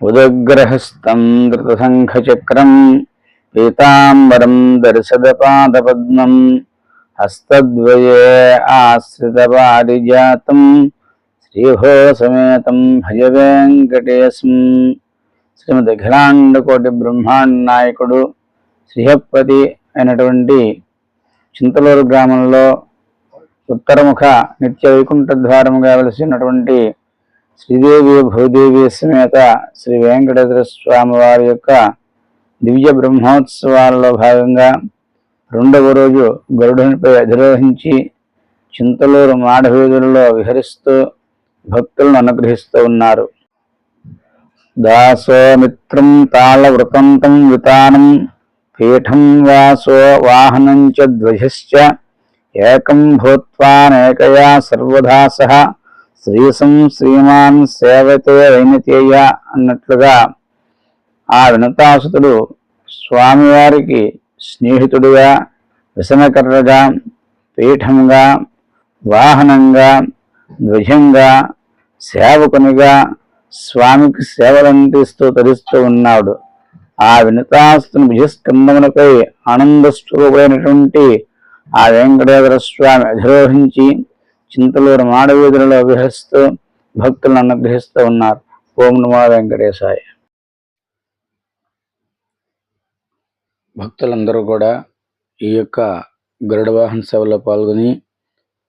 ఉదగ్రహస్తం ధృతశంఖచక్రం పీతాంబరం దర్శదపాదపద్మం హస్తద్వయే ఆశ్రితపారిజాతం శ్రీభోసమేతం భజ వెంకటేశం శ్రీమద్ అఖిలాండకోటి బ్రహ్మాండ నాయకుడు శ్రీహప్పతి అయినటువంటి చింతలూరు గ్రామంలో ఉత్తరముఖ నిత్య వైకుంఠ ద్వారముగా శ్రీదేవి భూదేవి సమేత శ్రీ వెంకటేశ్వర స్వామి వారి యొక్క దివ్య బ్రహ్మోత్సవాల్లో భాగంగా రెండవ రోజు గరుడునిపై అధిరోహించి చింతలూరు మాడవీధులలో విహరిస్తూ భక్తులను అనుగ్రహిస్తూ ఉన్నారు. దాసో మిత్రం తాళవృతంతం వితానం పీఠం వాసో వాహనం చ ధ్వజశ్చ ఏకం భూత్వానేకయా సర్వదా సహ. శ్రీసం శ్రీమాన్ సేవతే వైనతేయ అన్నట్లుగా ఆ వినతాసుతుడు స్వామివారికి స్నేహితుడిగా విసనకర్రగా పీఠంగా వాహనంగా ధ్వజంగా సేవకునిగా స్వామికి సేవలందిస్తూ తరిస్తూ ఉన్నాడు. ఆ వినతాస్తుని భుజస్కందములపై ఆనంద స్వరూపమైనటువంటి ఆ వెంకటేశ్వర స్వామి అధిరోహించి చింతలూరు మాడవీధులలో విహరిస్తూ భక్తులను అనుగ్రహిస్తూ ఉన్నారు. ఓం నమో వెంకటేశాయ. భక్తులందరూ కూడా ఈ యొక్క గరుడ వాహన సేవలో పాల్గొని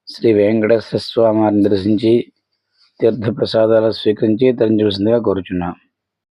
శ్రీ వెంకటేశ్వర స్వామి వారిని దర్శించి తీర్థ ప్రసాదాలు స్వీకరించి తరించవలసిందిగా కోరుచున్నాం.